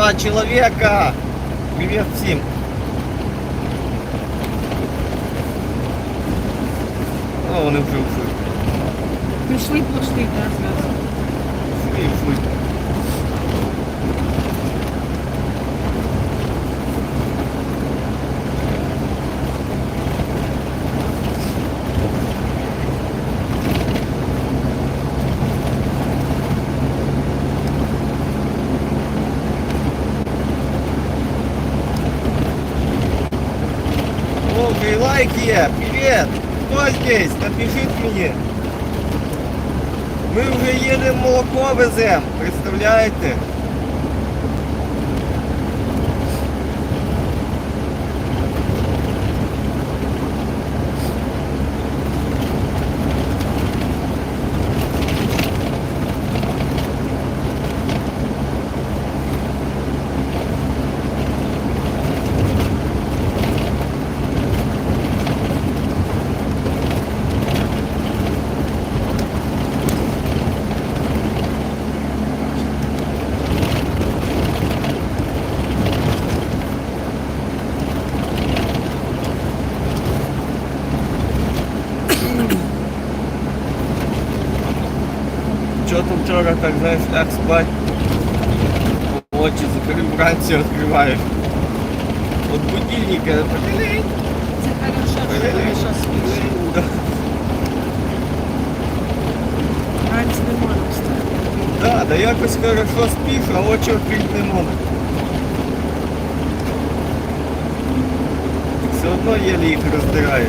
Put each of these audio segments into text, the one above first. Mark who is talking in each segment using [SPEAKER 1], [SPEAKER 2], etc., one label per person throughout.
[SPEAKER 1] два человека! Привет всем! О, вони вже ушли.
[SPEAKER 2] Прийшли, пошли, так, зразу.
[SPEAKER 1] Ушли, ушли. Лайки! Привет! Кто здесь? Напишіть мені. Ми вже їдемо молоко веземо, представляєте? Чого там вчора так, спать? Очі закрив, вранці відкриваєш. От будильника поділень.
[SPEAKER 2] Це хорошо, що хорошо спиш. Вранці не можна встати.
[SPEAKER 1] Да, да якось хорошо спиш, а очі відкрити не можна. Все одно єлі їх роздираєш.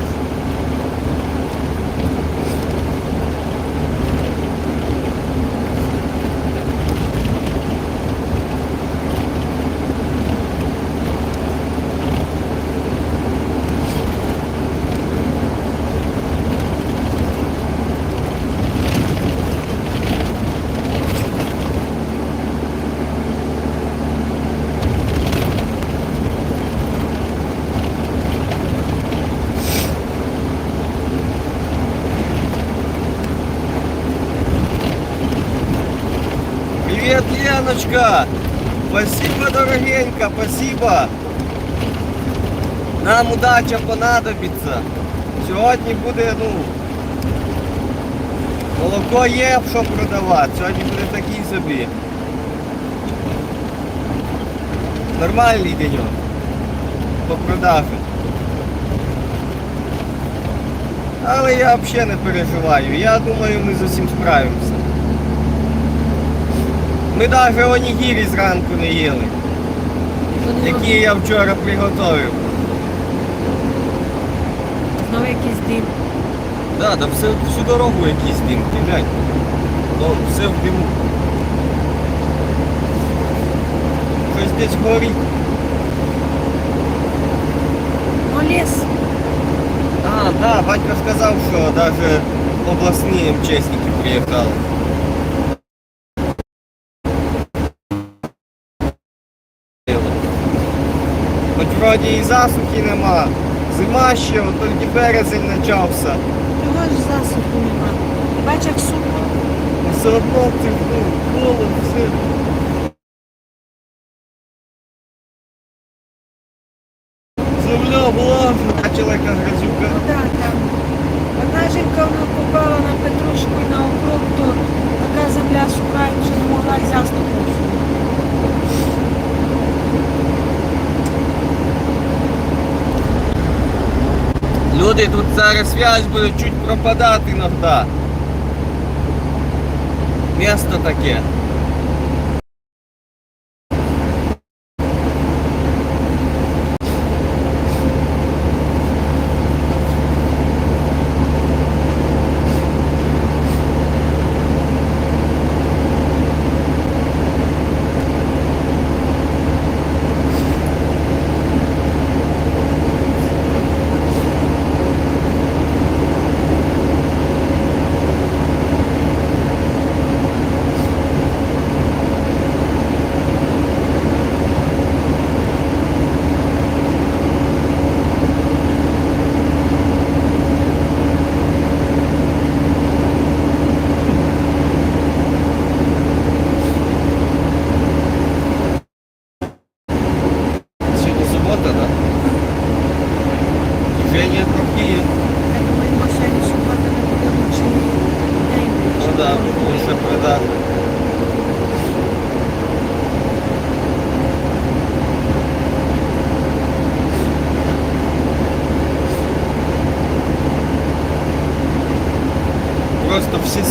[SPEAKER 1] Леночка! Спасибо, дорогенька, спасибо! Нам удача понадобиться. Сьогодні буде, ну. Молоко є, що продавати. Сьогодні буде такий собі. Нормальний деньок. По продажу. Але я взагалі не переживаю. Я думаю, ми з усім справимося. Ми навіть онігірі зранку не їли, які я вчора приготував.
[SPEAKER 2] Знову якийсь дим.
[SPEAKER 1] Да, да все, всю дорогу якийсь дим, ти глянь. Ну, все в диму. Щось десь горить.
[SPEAKER 2] О, ліс.
[SPEAKER 1] А, да, батько сказав, що навіть обласні МЧСники приїхали. Хоч вроді і засухи нема. Зима ще, от тільки березень почався.
[SPEAKER 2] Чого ж засуху нема? Ти бачиш, як сухо?
[SPEAKER 1] А Все одно ти ну, холод, все. Земля влажна, почала яка грязюка.
[SPEAKER 2] Ну так, там. Одна жінка вона попала на петрушку і на округ, то така земля суха, вже не могла й заступити.
[SPEAKER 1] Люди тут зараз связь буде чуть пропадати іноді. Місто таке.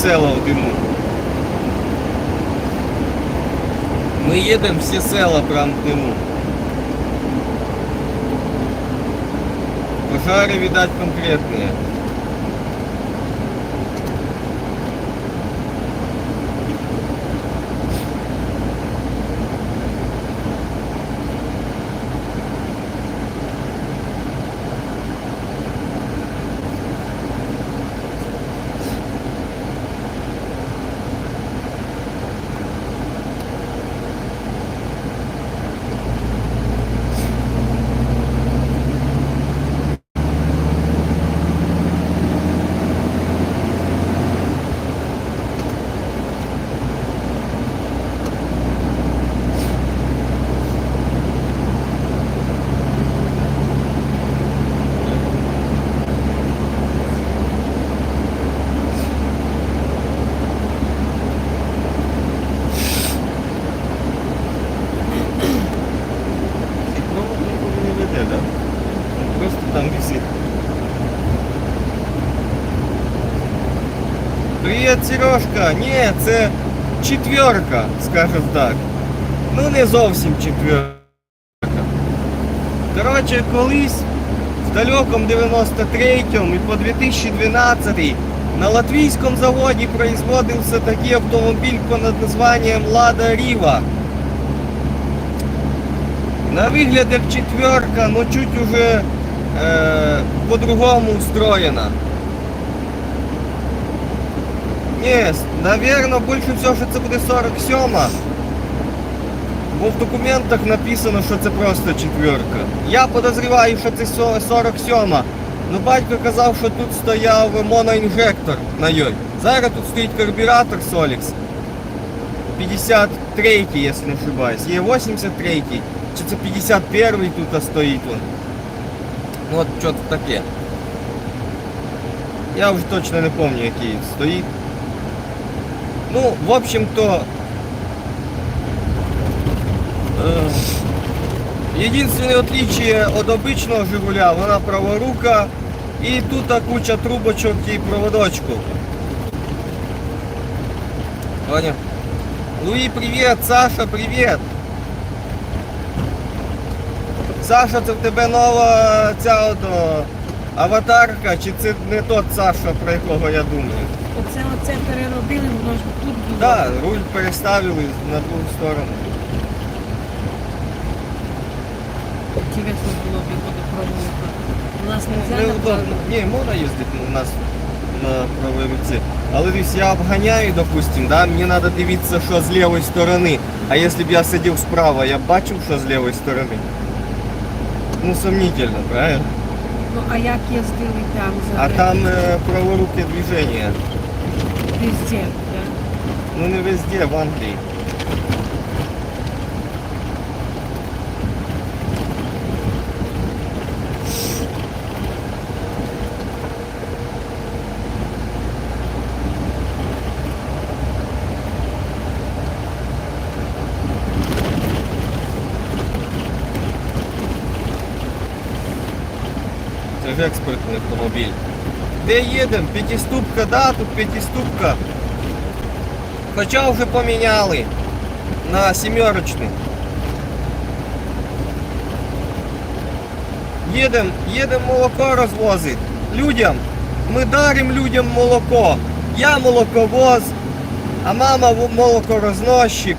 [SPEAKER 1] Села в диму. Ми їдемо всі села прям в диму. Пожари, видать, конкретные. І провод нікуди не веде, да? Він Просто там висить. Привіт, Сережка! Ні, це четверка, скажем так. Ну не зовсім четверка. Коротше, колись в далеком 93-му і по 2012 на латвійському заводі производився такий автомобіль під названням Лада Ріва. На вигляд як четверка, но чуть уже э, по-другому устроена. Не, наверное, больше всього, що це буде 47 Бо в документах написано, що це просто четверка. Я подозріваю, що це со- 47 Ну батько казав, що тут стояв моноінжектор на йой. Зараз тут стоїть карбюратор Solix. 53, если не ошибаюсь. Є 83, чи це 51 й тут стоїть он. Ну от що то таке. Я вже точно не пам'ятаю, який стоїть. Ну, в общем-то, э, единственное отличие от обычного Жигуля, вона праворука і тут куча трубочок і проводочку. Понял? Луи, привет! Саша, привет! Саша, це в тебе нова ця от, о, аватарка, чи це не тот Саша, про якого я думаю?
[SPEAKER 2] Оце оце переробили, воно ж тут було.
[SPEAKER 1] Так, да, руль переставили на другу сторону.
[SPEAKER 2] Інтересно було б його допробувати. У нас не можна
[SPEAKER 1] Неудобно. Ні, можна їздити у нас на правій руці. Але дивись, я обганяю, допустим, да, мені треба дивитися, що з лівої сторони. А якщо б я сидів справа, я б бачив, що з лівої сторони. Ну, сомнительно, правильно?
[SPEAKER 2] Ну а як їздили там за
[SPEAKER 1] А там е, праворуке движення.
[SPEAKER 2] Везде, да?
[SPEAKER 1] Ну не везде, в Англії. Це ж. Де їдемо? П'ятиступка, да, тут п'ятиступка. Хоча вже поміняли на сімерочний. Їдемо, їдемо молоко розвозити. Людям. Ми даримо людям молоко. Я молоковоз, а мама молокорозносчик.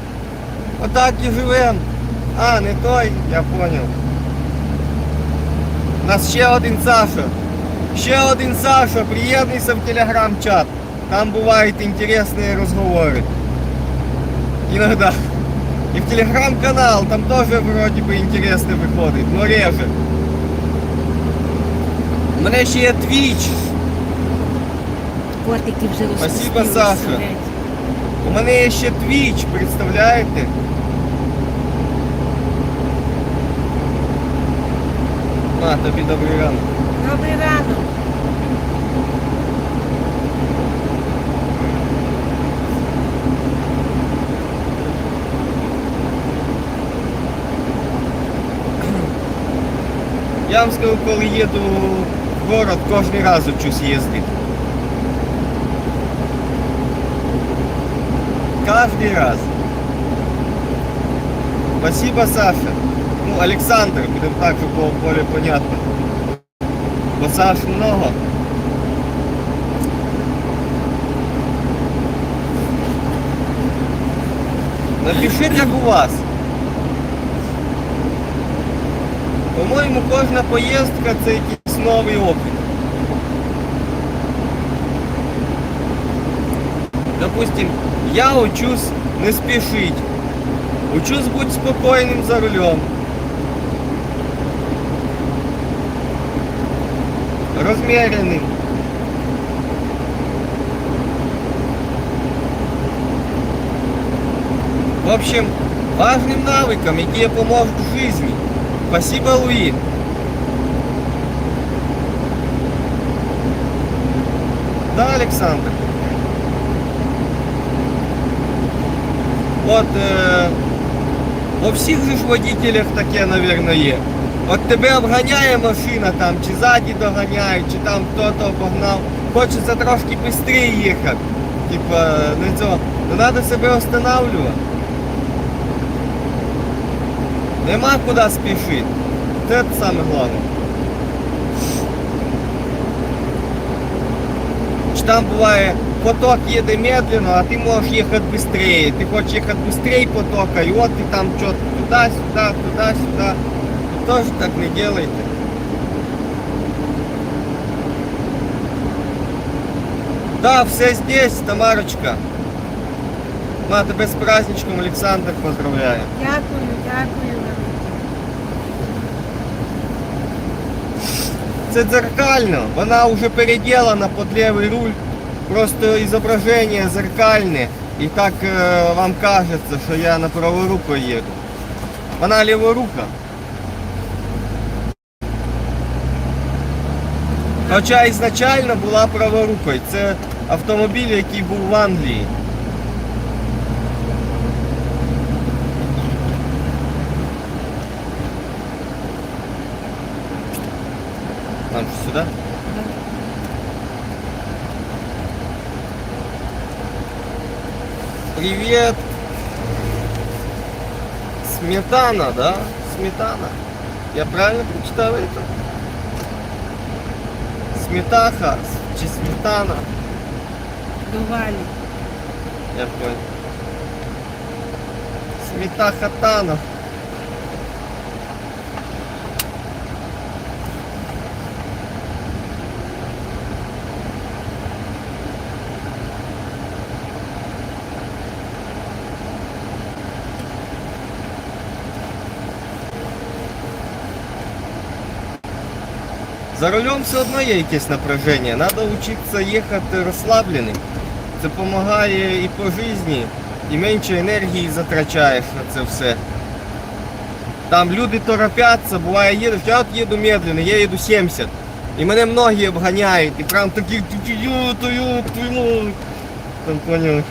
[SPEAKER 1] Отак і живемо. А, не той, я понял. У нас ще один Саша. Ще один Саша, приєднуйся в телеграм-чат. Там бывают интересные разговоры. Иногда. И в телеграм-канал, там тоже вроде бы интересно выходит, но реже. У мене ще є твіч.
[SPEAKER 2] Котики вже
[SPEAKER 1] Спасибо,
[SPEAKER 2] розпустили,
[SPEAKER 1] Саша.
[SPEAKER 2] сидять.
[SPEAKER 1] У мене є ще твіч, представляєте? На, тобі добрий ранок.
[SPEAKER 2] Добрий ранок.
[SPEAKER 1] Я вам скажу, коли їду в город, кожен раз учусь їздити. Кожен раз. Спасибо, Саша. Ну, Александр, будем так, чтобы было более понятно. Саш много. Напишіть, як у вас. По-моєму, кожна поїздка це якийсь новий опит. Допустим, я учусь не спешить. Учусь быть спокойным за рулем. Размеренным. В общем, важным навыкам, які поможуть в жизни. Спасибо, Луи. Да, Александр? От е, у всіх же ж водителях таке, мабуть, є. От тебе обганяє машина там, чи ззаді доганяють, чи там хто-то обогнав. Хочеться трошки швидше їхати. Типа, не цього. Ну треба себе встановлювати. Нема куди спішити. Це саме головне. Чи там буває поток їде медленно, а ти можеш їхати швидше. Ти хочеш їхати швидше потока, і от ти там що туди-сюди, туди-сюди. Теж так не делайте. Да, все здесь, Тамарочка. Ма, тебе з праздничком, Олександр, поздравляю.
[SPEAKER 2] Дякую, дякую.
[SPEAKER 1] Це дзеркально, вона вже переділена під лівий руль. Просто зображення зеркальне. І так е, вам кажеться, що я на праворуку їду. Вона ліворука. Хоча ізначально була праворукою. Це автомобіль, який був в Англії. Нам що сюди? Привет. Сметана, да? Сметана. Я правильно прочитал это? Сметаха чи сметана.
[SPEAKER 2] Дувалі.
[SPEAKER 1] Я понял. Сметаха Тана. За рулем все одно є якесь напряження. Треба вчитися їхати розслабленим. Це допомагає і по житті, і менше енергії затрачаєш на це все. Там люди торопяться, буває їдеш, я от їду медленно, я їду 70. І мене многі обганяють, і прям такі ю, твою, твою. Там поняли.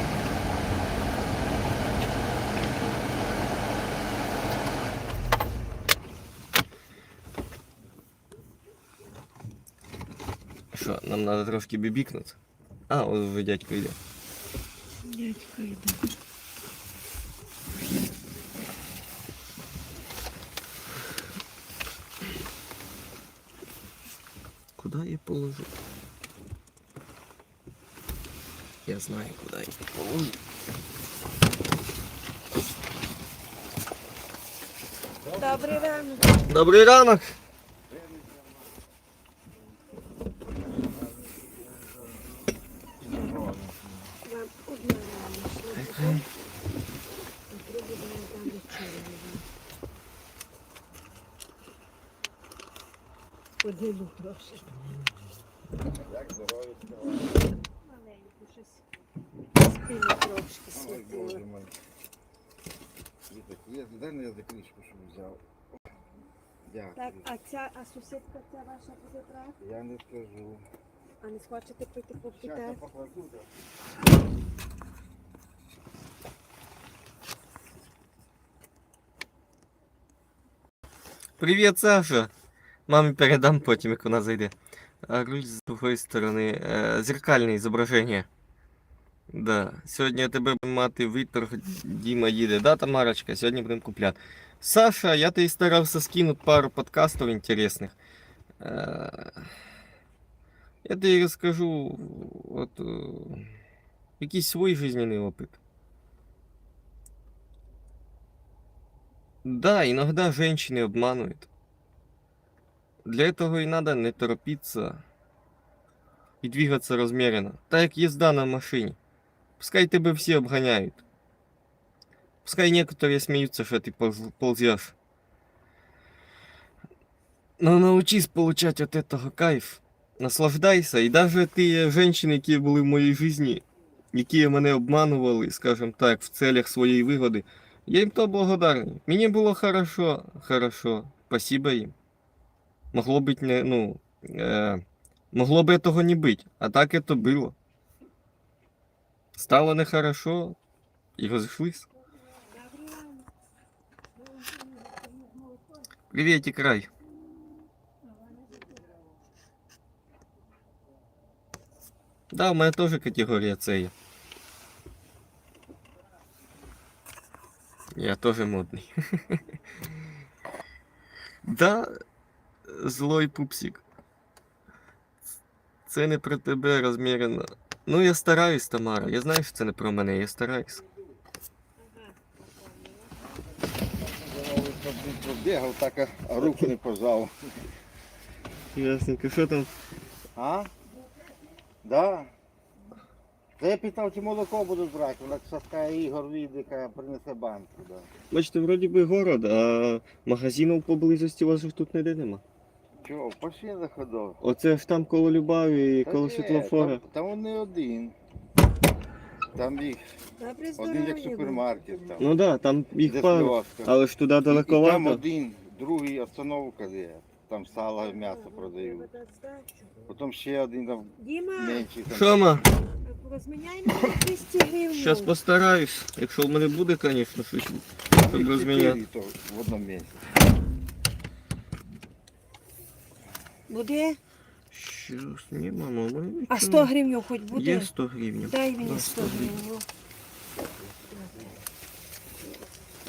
[SPEAKER 1] Що, нам треба трошки бібікнути? А, ось вже дядько йде.
[SPEAKER 2] Дядько йде.
[SPEAKER 1] Куда я положу? Я знаю, куда я положу.
[SPEAKER 2] Добрий ранок.
[SPEAKER 1] Добрий ранок.
[SPEAKER 2] Поділю трошки. Маленьку щось. Спину трошки світило.
[SPEAKER 3] Я дай я за книжку, щоб взяв.
[SPEAKER 2] Так,
[SPEAKER 3] Дякую.
[SPEAKER 2] а ця, а сусідка ця ваша позитра?
[SPEAKER 3] Я не скажу.
[SPEAKER 2] А не схочете пити
[SPEAKER 3] Щас
[SPEAKER 2] попити?
[SPEAKER 3] я покладу. да.
[SPEAKER 1] Привет, Саша. Мамі передам потім, як вона зайде. А руль з другої сторони. Е, зеркальне зображення. Да. Сьогодні тебе буде мати Віктор, Діма їде. Да, Тамарочка, сьогодні будемо купляти. Саша, я тобі старався скинути пару подкастів інтересних. Е, я тобі розкажу от, е, якийсь свій жизненний опит. Да, иногда женщины обманывают. Для этого и надо не торопиться и двигаться размеренно. Так як езда на машине. Пускай тебе все обгоняют. Пускай некоторые смеются, что ты полз- ползешь. Но научись получать от этого кайф. Наслаждайся. І навіть ті женщини, які були в моїй житті, які мене обманували, скажімо так, в целях своєї вигоди, я им то благодарный. Мне было хорошо, хорошо. Спасибо им. Могло быть не, ну, э, могло бы этого не быть, а так это было. Стало нехорошо и разошлись. Приветик, рай. Да, у мене теж категорія С є. Я тоже модный. Да, злой пупсик. Це не про тебе розмірено. Ну я стараюсь, Тамара. Я знаю, що це не про мене, я стараюсь.
[SPEAKER 3] Пробігав, так а- руку не пожав.
[SPEAKER 1] Ясненько, що там?
[SPEAKER 3] А? Да. Та я питав, чи молоко будуть брати, вона сказала, Ігор Відика принесе банку. Да.
[SPEAKER 1] Бачите, вроді би город, а магазинів поблизості у вас тут ніде нема.
[SPEAKER 3] Чого, пошли заходов.
[SPEAKER 1] Оце ж там коло Любаві,
[SPEAKER 3] Та
[SPEAKER 1] коло
[SPEAKER 3] ні,
[SPEAKER 1] світлофора.
[SPEAKER 3] Там, там вони один. Там їх один як супермаркет. Там.
[SPEAKER 1] Ну да, там їх
[SPEAKER 3] де
[SPEAKER 1] пару.
[SPEAKER 3] сльозка.
[SPEAKER 1] Але ж туди
[SPEAKER 3] І- і Там
[SPEAKER 1] далековато.
[SPEAKER 3] один, другий остановка є. Там сало і м'ясо продають. Потім ще один там
[SPEAKER 2] Діма,
[SPEAKER 3] менший. Там.
[SPEAKER 1] Що, ма?
[SPEAKER 2] розміняй мені 200 гривень.
[SPEAKER 1] Щас постараюсь. Якщо в мене буде, звісно, щось. Щоб розміняти.
[SPEAKER 3] то в одному місці.
[SPEAKER 2] Буде?
[SPEAKER 1] Щас, ні, мама, ми
[SPEAKER 2] А 100 гривень хоч буде?
[SPEAKER 1] Є 100 гривень.
[SPEAKER 2] Дай мені 100
[SPEAKER 1] 100
[SPEAKER 2] гривень.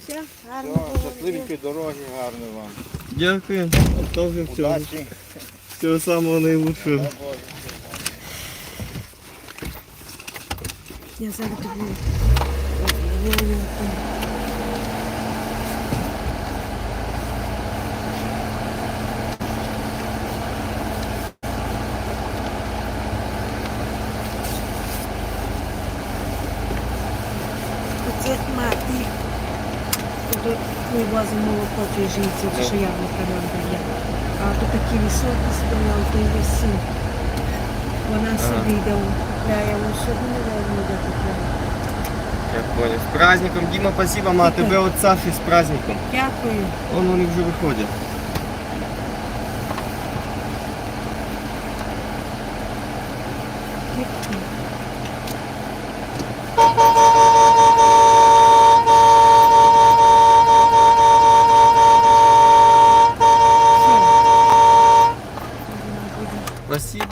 [SPEAKER 2] Все,
[SPEAKER 3] Все,
[SPEAKER 2] гарно.
[SPEAKER 3] щасливенької дороги, гарної вам.
[SPEAKER 1] Дякую. А то всього,
[SPEAKER 3] Удачі.
[SPEAKER 1] всього самого найкращого.
[SPEAKER 3] Дай Боже.
[SPEAKER 2] Я зараз тобі. Ми возимо молоко цій жінці, це що яблука нам дає. А то такі високі стояли, то й син. Вона собі йде, купляє, він собі не буде купляє.
[SPEAKER 1] Я понял. С праздником, Дима, спасибо, ма, тебе от Саши с праздником.
[SPEAKER 2] Дякую.
[SPEAKER 1] Он, вони вже виходять.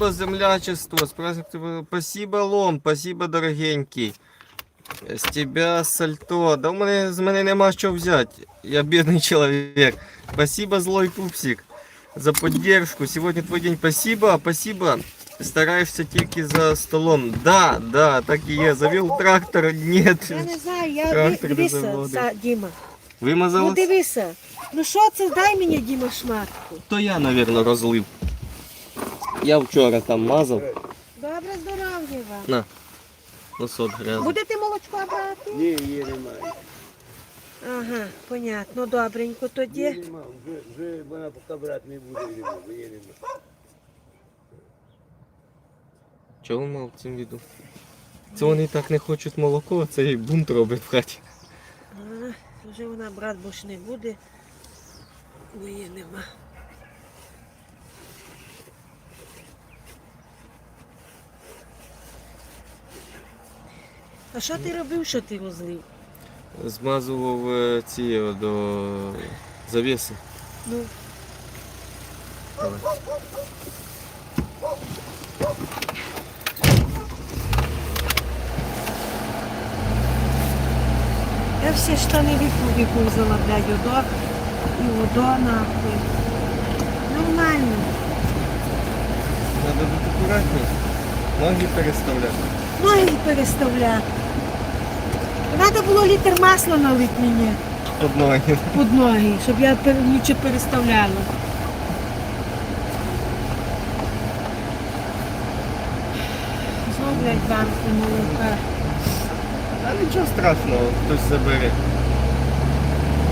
[SPEAKER 1] Спасибо, землячество. Спасибо, Лом, спасибо, дорогенький. З тебя сальто. Да у мене, з мене нема що взяти. Я бедный человек. Спасибо, злой пупсик, за поддержку. Сегодня твой день. Спасибо, спасибо. Стараешься тільки за столом. Да, да, так і є. Завел трактор, нет.
[SPEAKER 2] Я не знаю, я дивися, Діма. Ну
[SPEAKER 1] Вимазалась?
[SPEAKER 2] дивися. Ну що це, дай мені, Діма, шматку.
[SPEAKER 1] То я, наверное, розлив. Я вчора там мазав.
[SPEAKER 2] Добре здоров'я вам.
[SPEAKER 1] На. Носок грязний.
[SPEAKER 2] Будете молочко брати?
[SPEAKER 3] Ні, її немає.
[SPEAKER 2] Ага, понятно, добренько тоді.
[SPEAKER 3] Нема, вже, вже вона поки брати не буде, бо її немає.
[SPEAKER 1] Чого мав цьому віду? Це вони так не хочуть молоко, а це їй бунт робить в хаті.
[SPEAKER 2] А, вже вона брат бо ж не буде. Бо її нема. А що ти робив, що ти розлив?
[SPEAKER 1] Змазував е, ці о, до завіси.
[SPEAKER 2] Ну. Я всі штани віку вікузала, блядь, одо і одо нахуй. Нормально.
[SPEAKER 1] Треба бути акуратніше. Ноги переставляти.
[SPEAKER 2] Ноги переставляти. Треба було літр масла налити мені
[SPEAKER 1] Під ноги.
[SPEAKER 2] під ноги, щоб я лучше переставляла. Знов, блядь, банку молока.
[SPEAKER 1] А нічого страшного, хтось забере.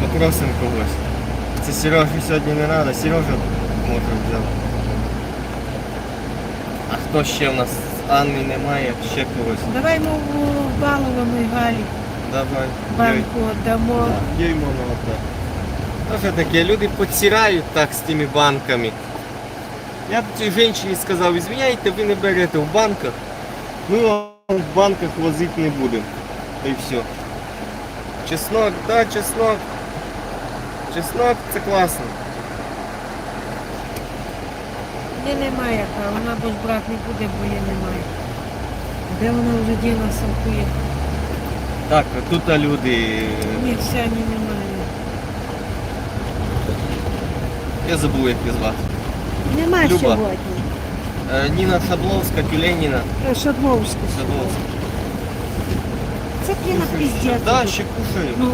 [SPEAKER 1] Попросимо когось. Це Сережі сьогодні не треба, Сережа може взяв. А хто ще в нас? Анни немає, ще когось.
[SPEAKER 2] Давай ми в балованої Галі
[SPEAKER 1] Давай.
[SPEAKER 2] банку віддамо.
[SPEAKER 1] Їй можна отдати. Тоже таке, люди поцирають так з тими банками. Я цій жінці сказав, извиняйте, ви не берете в банках, ми вам в банках возити не будемо. Та й все. Чеснок, да, чеснок. Чеснок це класно.
[SPEAKER 2] Де немає, а вона бо ж брати не буде, бо я немає. Де вона вже діла самкує?
[SPEAKER 1] Так, тут люди.
[SPEAKER 2] Ні, сьогодні немає.
[SPEAKER 1] Я забув, як її звати.
[SPEAKER 2] Нема
[SPEAKER 1] Люба.
[SPEAKER 2] сьогодні.
[SPEAKER 1] Е, Ніна Шабловська, Тюленіна.
[SPEAKER 2] Е, Шадловська.
[SPEAKER 1] Шабловська.
[SPEAKER 2] Це п'яна піздець.
[SPEAKER 1] Да, ще кушаю.
[SPEAKER 2] Ну,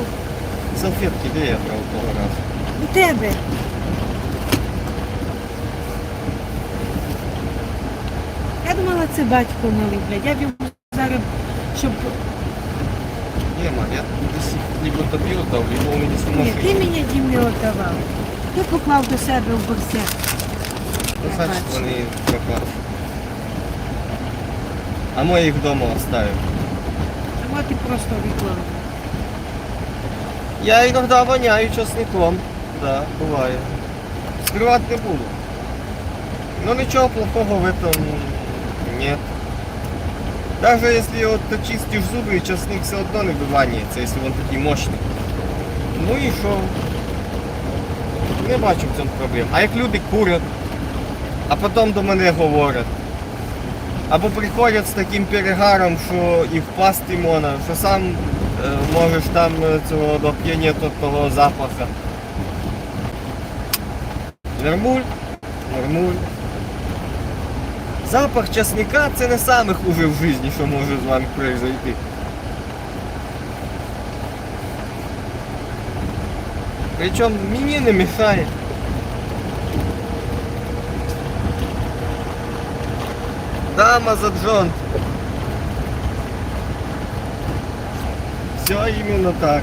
[SPEAKER 1] Салфетки, де я брав того разу?
[SPEAKER 2] у тебе. Я думала, це батько налив, блядь. Я б йому зараз, щоб...
[SPEAKER 1] Ні, ма, я десь либо тобі отдав, либо у мене
[SPEAKER 2] Ні, ти
[SPEAKER 1] самошить.
[SPEAKER 2] мені дім не віддавав. Ти поклав до себе в борсет.
[SPEAKER 1] Ну, значить, вони пропали. А ми їх вдома оставив.
[SPEAKER 2] А от і просто відклав.
[SPEAKER 1] Я іноді воняю часником. Да, буває. Скривати не буду. Ну нічого плохого в этом нет. Даже если вот ты чистишь зубы, часник все одно не виванюється, если он такий мощний. Ну і що? Не бачу в цьому проблем. А як люди курять, а потім до мене говорять. Або приходять з таким перегаром, що і впасти можна, що сам е, можеш там е, цього від того запаха. Нормуль, нормуль. Запах часника це не саме хуже в житті, що може з вами произойти. Причому мені не мішає. Дама за Джон. Все именно так.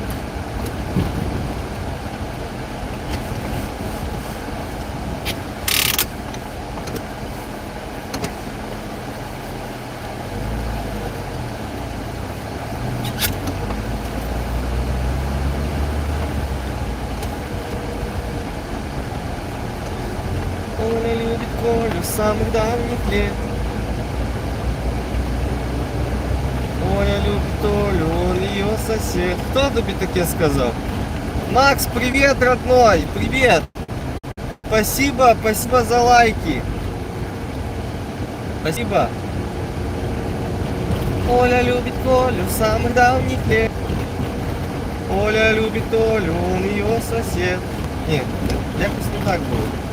[SPEAKER 1] Самых давних лет. Оля любит Олю, он ее сосед. Кто тобі таке сказав? Макс, привет, родной, привет. Спасибо, спасибо за лайки. Спасибо. Оля любит Колю самых давних лет. Оля любит Олю, он ее сосед. Ні, якось не так було.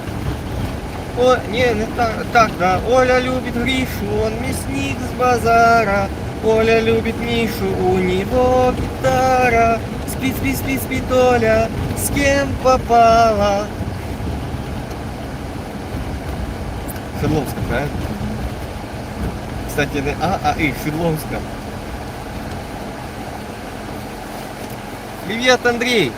[SPEAKER 1] О, не, не так, так, да. Оля любит Гришу, он мясник с базара. Оля любит Мишу, у него гитара. Спит, спит, спит, спит Оля, с кем попала. Шедловска, правильно? Кстати, не А, а И, Шедловска. Привет, Андрей!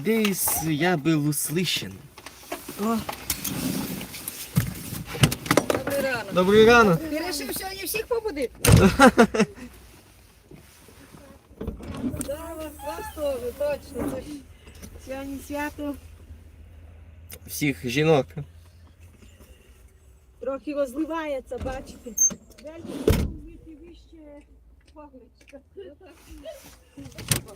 [SPEAKER 1] Надеюсь, я был услышан.
[SPEAKER 2] О,
[SPEAKER 4] Добрий ранок.
[SPEAKER 1] Добрий ранок.
[SPEAKER 4] Ти вирішив сьогодні всіх побудити? Да, вас, вас теж, точно. Це ж
[SPEAKER 2] сьогодні свято.
[SPEAKER 1] Всіх жінок.
[SPEAKER 2] Трохи розливається, бачите. Погличка.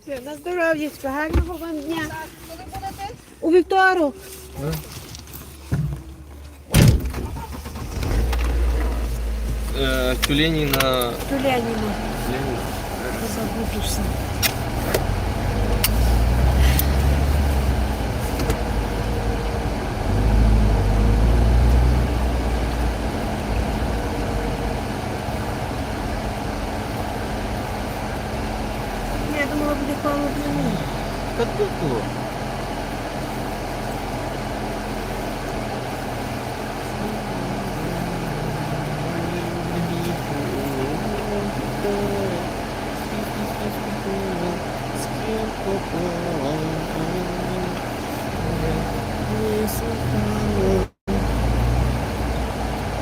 [SPEAKER 2] Все, на здоров'ячко, гарного вам дня.
[SPEAKER 4] Коли будете?
[SPEAKER 2] У вівторок.
[SPEAKER 1] Е, тюлені на
[SPEAKER 2] Туляніна. Забудешся.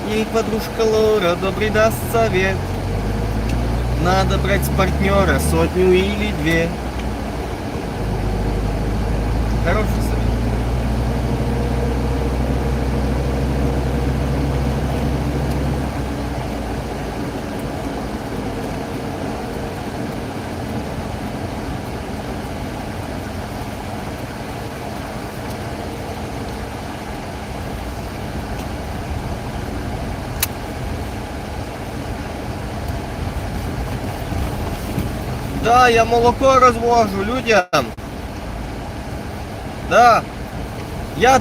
[SPEAKER 1] Ей подружка Лора добрый даст совет. Надо брать партнера сотню или две. Хороший Да, я молоко развожу людям. Да. Я